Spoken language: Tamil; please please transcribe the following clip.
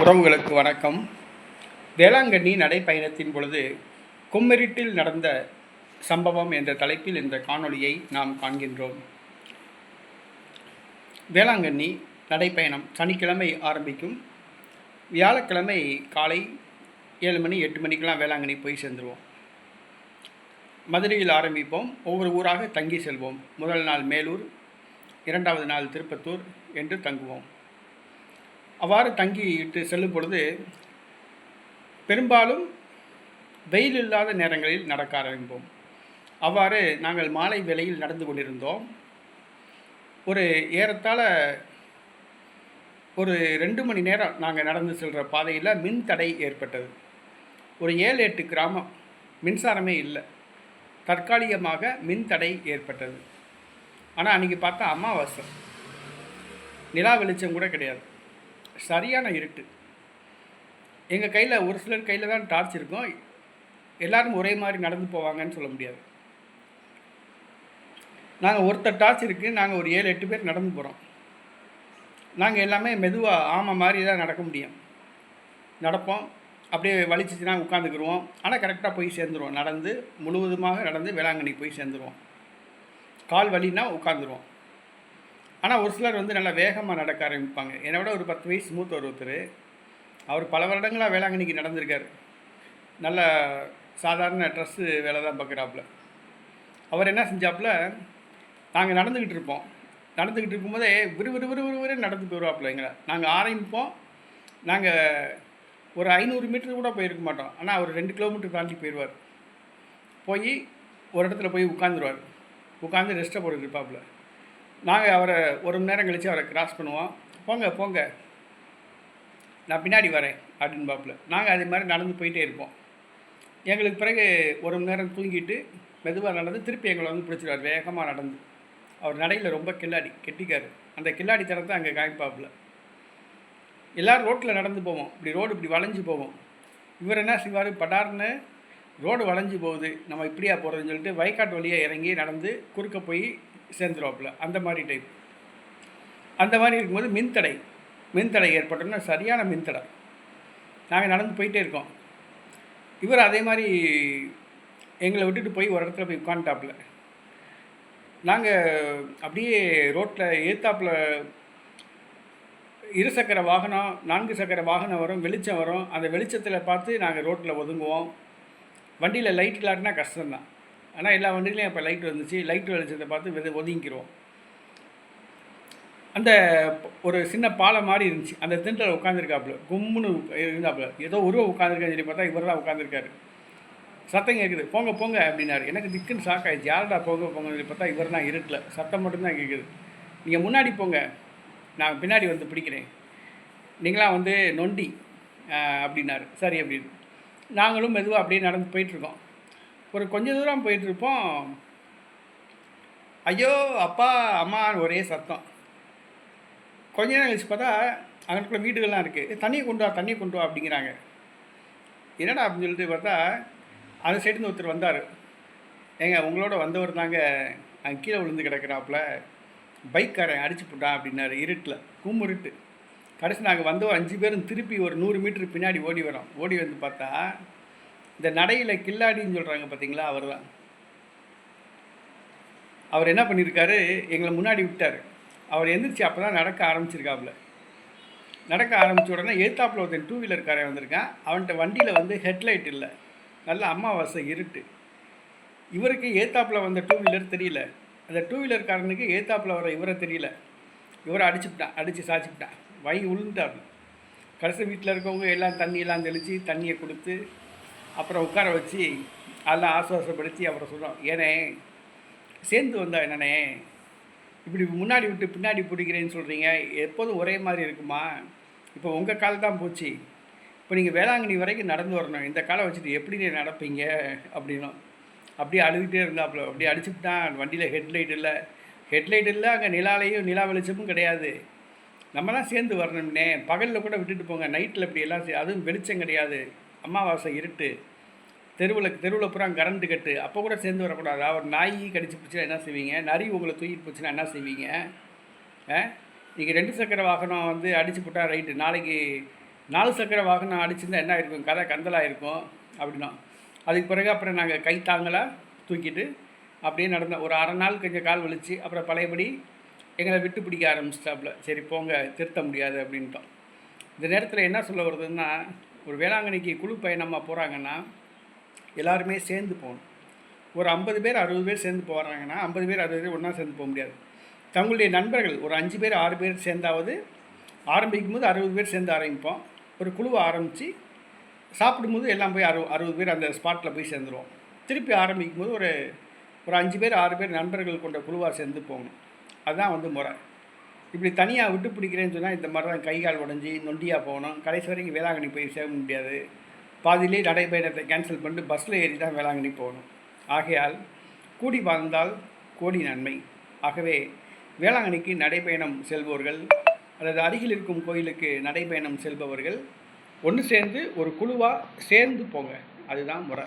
உறவுகளுக்கு வணக்கம். வேளாங்கண்ணி நடைப்பயணத்தின் பொழுது கும்மெரிட்டில் நடந்த சம்பவம் என்ற தலைப்பில் இந்த காணொளியை நாம் காண்கின்றோம். வேளாங்கண்ணி நடைப்பயணம் சனிக்கிழமை ஆரம்பிக்கும். வியாழக்கிழமை காலை ஏழு மணி எட்டு மணிக்கெலாம் வேளாங்கண்ணி போய் சேர்ந்துருவோம். மதுரையில் ஆரம்பிப்போம். ஒவ்வொரு ஊராக தங்கி செல்வோம். முதல் நாள் மேலூர் இரண்டாவது நாள் திருப்பத்தூர் என்று தங்குவோம். அவ்வாறு தங்கிட்டு செல்லும் பொழுது பெரும்பாலும் வெயில் இல்லாத நேரங்களில் நடக்க ஆரம்பிப்போம். அவ்வாறு நாங்கள் மாலை வேளையில் நடந்து கொண்டிருந்தோம். ஒரு ஏறத்தாழ ஒரு ரெண்டு மணி நேரம் நாங்கள் நடந்து செல்கிற பாதையில் மின் தடை ஏற்பட்டது. ஒரு ஏழு எட்டு கிராமம் மின்சாரமே இல்லை. தற்காலிகமாக மின் தடை ஏற்பட்டது. ஆனால் அன்றைக்கி பார்த்தா அமாவாசை. நிலா வெளிச்சம் கூட கிடையாது. சரியான இருட்டு. எங்கள் கையில் ஒரு சிலர் கையில் தான் டார்ச் இருக்கும். எல்லோரும் ஒரே மாதிரி நடந்து போவாங்கன்னு சொல்ல முடியாது. நாங்கள் ஒருத்தர் டார்ச் இருக்குது நாங்கள் ஒரு ஏழு எட்டு பேர் நடந்து போகிறோம் நாங்கள் எல்லாமே மெதுவாக ஆமை மாதிரி தான் நடக்க முடியும். நடப்போம். அப்படியே வலிச்சிச்சுன்னா உட்காந்துக்குருவோம் ஆனால் கரெக்டாக போய் சேர்ந்துருவோம். நடந்து முழுவதுமாக நடந்து வேளாங்கண்ணி போய் சேர்ந்துருவோம். கால் வலின்னா உட்காந்துருவோம் ஆனால் ஒரு சிலர் வந்து நல்லா வேகமாக நடக்க ஆரம்பிப்பாங்க. என்னை விட ஒரு பத்து வயசு மூத்த ஒருத்தர். அவர் பல வருடங்களாக வேளாங்கண்ணிக்கு நடந்திருக்கார். நல்ல சாதாரண ட்ரெஸ்ஸு வேலை தான் பார்க்குறாப்புல அவர் என்ன செஞ்சாப்புல நாங்கள் நடந்துக்கிட்டு இருப்போம். நடந்துக்கிட்டு இருக்கும்போதே விறு விறு விறு விறு நடந்து போயிடுவாப்புல எங்களை. நாங்கள் ஆரம்பிப்போம். நாங்கள் ஒரு ஐநூறு மீட்டர் கூட போயிருக்க மாட்டோம். ஆனால் அவர் ரெண்டு கிலோமீட்டர் தாண்டி போயிடுவார் போய் ஒரு இடத்துல போய் உட்காந்துருவார் உட்காந்து ரெஸ்ட்டை போட்டு இருப்பாப்புல. நாங்கள் அவரை ஒரு மணி நேரம் கழித்து அவரை கிராஸ் பண்ணுவோம். போங்க போங்க. நான் பின்னாடி வரேன் அப்படின்னு பாப்பில் நாங்கள் அதே மாதிரி நடந்து போயிட்டே இருப்போம். எங்களுக்கு பிறகு ஒரு மணி நேரம் தூங்கிட்டு மெதுவாக நடந்து திருப்பி எங்களை வந்து பிடிச்சிருவார். வேகமாக நடந்து. அவர் நடையில் ரொம்ப கில்லாடி கெட்டிக்காரு. அந்த கில்லாடி தரத்தை அங்கே காமிப்பாப்புல. எல்லோரும் ரோட்டில் நடந்து போவோம். இப்படி ரோடு இப்படி வளைஞ்சு போவோம். இவர் என்ன செய்வார்? படார்னு ரோடு வளைஞ்சு போகுது. நம்ம இப்படியா போகிறதுன்னு சொல்லிட்டு வயக்காட்டு வழியாக இறங்கி நடந்து குறுக்க போய் சேர்ந்துருவாப்புல. அந்த மாதிரி டைப் அந்த மாதிரி இருக்கும்போது மின்தடை. மின்தடை ஏற்பட்டோம்னா சரியான மின்தடை. நாங்கள் நடந்து போயிட்டே இருக்கோம். இவர் அதே மாதிரி எங்களை விட்டுட்டு போய் ஒரு இடத்துல போய் உட்காந்துட்டாப்புல நாங்கள் அப்படியே ரோட்டில் ஏத்தாப்பில் இரு சக்கர வாகனம் நான்கு சக்கர வாகனம் வரும் வெளிச்சம் வரும். அந்த வெளிச்சத்தில் பார்த்து நாங்கள் ரோட்டில் ஒதுங்குவோம். வண்டியில் லைட் இல்லாட்டினா கஷ்டம்தான். ஆனால் எல்லா வண்டிகளையும் இப்போ லைட் வந்துச்சு. லைட் வெளிச்சத்தை பார்த்து வெது ஒதுங்கிக்கிறோம். அந்த ஒரு சின்ன பாலம் மாதிரி இருந்துச்சு. அந்த திண்டில் உட்காந்துருக்காப்புல கும்முன்னு இருந்தாப்புல. ஏதோ உருவம் உட்காந்துருக்கான்னு சொல்லி பார்த்தா இவர் தான் உட்காந்துருக்காரு சத்தம் கேட்குது போங்க போங்க அப்படின்னாரு. எனக்கு திக்குன்னு ஷாக் ஆயிடுச்சு. யாருடா போங்க போங்கன்னு சொல்லி பார்த்தா இவர் தான் இருட்டில். சத்தம் மட்டும்தான் கேட்குது நீங்கள் முன்னாடி போங்க. நான் பின்னாடி வந்து பிடிக்கிறேன். நீங்களாம் வந்து நொண்டி அப்படின்னாரு. சரி அப்படின்னு. நாங்களும் மெதுவாக அப்படியே நடந்து போயிட்டுருக்கோம் ஒரு கொஞ்ச தூரம் போயிட்டுருப்போம். ஐயோ அப்பா அம்மான்னு ஒரே சத்தம். கொஞ்ச நேரம் கழிச்சு பார்த்தா அங்கனுக்குள்ள வீடுகள்லாம் இருக்குது தண்ணியை கொண்டு வா தண்ணியை கொண்டு வா அப்படிங்கிறாங்க. என்னடா? அப்படின்னு சொல்லிட்டு பார்த்தா அந்த சைடுன்னு ஒருத்தர் வந்தார். ஏங்க உங்களோட வந்தவர் தாங்க அங்கே கீழே விழுந்து கிடக்கிறாப்புல. பைக்காரன் அடிச்சு போட்டான் அப்படின்னாரு இருட்டில் கும்முருட்டு கடைசி நாங்கள் வந்தோம் அஞ்சு பேரும் திருப்பி ஒரு நூறு மீட்டர் பின்னாடி ஓடி வரோம். ஓடி வந்து பார்த்தா இந்த நடையில் கில்லாடின்னு சொல்கிறாங்க பார்த்தீங்களா அவர் தான் அவர் என்ன பண்ணியிருக்காரு எங்களை முன்னாடி விட்டார். அவர் எந்திரிச்சு அப்போ தான் நடக்க ஆரம்பிச்சிருக்காப்புல. நடக்க ஆரம்பித்த உடனே ஏத்தாப்பில் ஒருத்தன் டூ வீலர்காரன் வந்திருக்கான். அவன்கிட்ட வண்டியில் வந்து ஹெட்லைட் இல்லை. நல்ல அம்மாவாசை இருட்டு. இவருக்கு ஏத்தாப்பில் வந்த டூ வீலர் தெரியல. அந்த டூ வீலர்காரனுக்கு ஏத்தாப்பில் வர இவரை தெரியல. இவரை அடிச்சுப்பிட்டான் அடித்து சாச்சிவிட்டான் வை உளுந்துட்டாப்புல கடைசி வீட்டில் இருக்கவங்க எல்லாம் தண்ணியெல்லாம் தெளித்து தண்ணியை கொடுத்து அப்புறம் உட்கார வச்சு அதெல்லாம் ஆசுவாசப்படுத்தி அப்புறம் சொல்கிறோம் ஏனே சேர்ந்து வந்தா என்னண்ணே இப்படி முன்னாடி விட்டு பின்னாடி பிடிக்கிறேன்னு சொல்கிறீங்க எப்போதும் ஒரே மாதிரி இருக்குமா? இப்போ உங்கள் கால் தான் போச்சு. இப்போ நீங்கள் வேளாங்கண்ணி வரைக்கும் நடந்து வரணும். இந்த காலை வச்சுட்டு எப்படி நீ நடப்பீங்க? அப்படின்னும். அப்படியே அழுதுகிட்டே இருந்தாப்புல. அப்படியே அடிச்சுட்டான் வண்டியில் ஹெட்லைட் இல்லை. ஹெட்லைட் இல்லை அங்கே நிலாலையும் நிலா வெளிச்சமும் கிடையாது. நம்ம தான் சேர்ந்து வரணும்னே. பகலில் கூட விட்டுட்டு போங்க. நைட்டில் இப்படி எல்லாம் அதுவும் வெளிச்சம் கிடையாது. அமாவாசை இருட்டு தெருவில் தெருவில் பூரா கரண்ட்டு கட்டு அப்போ கூட சேர்ந்து வரக்கூடாது. அவர் நாய் கடிச்சு பிடிச்சா என்ன செய்வீங்க? நரி உங்களை தூக்கிட்டு போச்சுன்னா என்ன செய்வீங்க? நீங்கள் ரெண்டு சக்கர வாகனம் வந்து அடிச்சு போட்டால் ரைட்டு. நாளைக்கு நாலு சக்கர வாகனம் அடிச்சிருந்தால் என்ன இருக்கும் கதை கந்தலாக இருக்கும். அப்படின்னா அதுக்கு பிறகு அப்புறம் நாங்கள் கை தாங்கலாக தூக்கிட்டு அப்படியே நடந்தோம். ஒரு அரை நாள் கொஞ்சம் கால் வலிச்சு அப்புறம் பழையபடி எங்களை விட்டு பிடிக்க ஆரம்பிச்சிட்டாப்புல. சரி போங்க திருத்த முடியாது அப்படின்ட்டோம் இந்த நேரத்தில் என்ன சொல்ல வருதுன்னா ஒரு வேளாங்கண்ணிக்கு குழு பயணமாக போகிறாங்கன்னா எல்லாருமே சேர்ந்து போகணும். ஒரு ஐம்பது பேர் அறுபது பேர் சேர்ந்து போகிறாங்கன்னா ஐம்பது பேர் அறுபது பேர் ஒன்றா சேர்ந்து போக முடியாது. தங்களுடைய நண்பர்கள் ஒரு அஞ்சு பேர் ஆறு பேர் சேர்ந்தாவது ஆரம்பிக்கும் போது அறுபது பேர் சேர்ந்து ஆரம்பிப்போம். ஒரு குழுவை ஆரம்பித்து சாப்பிடும்போது எல்லாம் போய் அறு அறுபது பேர் அந்த ஸ்பாட்டில் போய் சேர்ந்துருவோம். திருப்பி ஆரம்பிக்கும் போது ஒரு ஒரு அஞ்சு பேர் ஆறு பேர் நண்பர்கள் கொண்ட குழுவாக சேர்ந்து போகணும். அதுதான் வந்து முறை. இப்படி தனியாக விட்டு பிடிக்கிறேன்னு சொன்னால் இந்த மாதிரி தான் கை கால் உடஞ்சி நொண்டியாக போகணும். கடைசி வரைக்கும் வேளாங்கண்ணி போய் சேர முடியாது. பாதியிலே நடைபயணத்தை கேன்சல் பண்ணிட்டு பஸ்ஸில் ஏறி தான் வேளாங்கண்ணி போகணும். ஆகையால் கூடி வாழ்ந்தால் கோடி நன்மை. ஆகவே வேளாங்கண்ணிக்கு நடைபயணம் செல்பவர்கள் அல்லது அருகில் இருக்கும் கோயிலுக்கு நடைபயணம் செல்பவர்கள் ஒன்று சேர்ந்து ஒரு குழுவாக சேர்ந்து போங்க. அதுதான் முறை.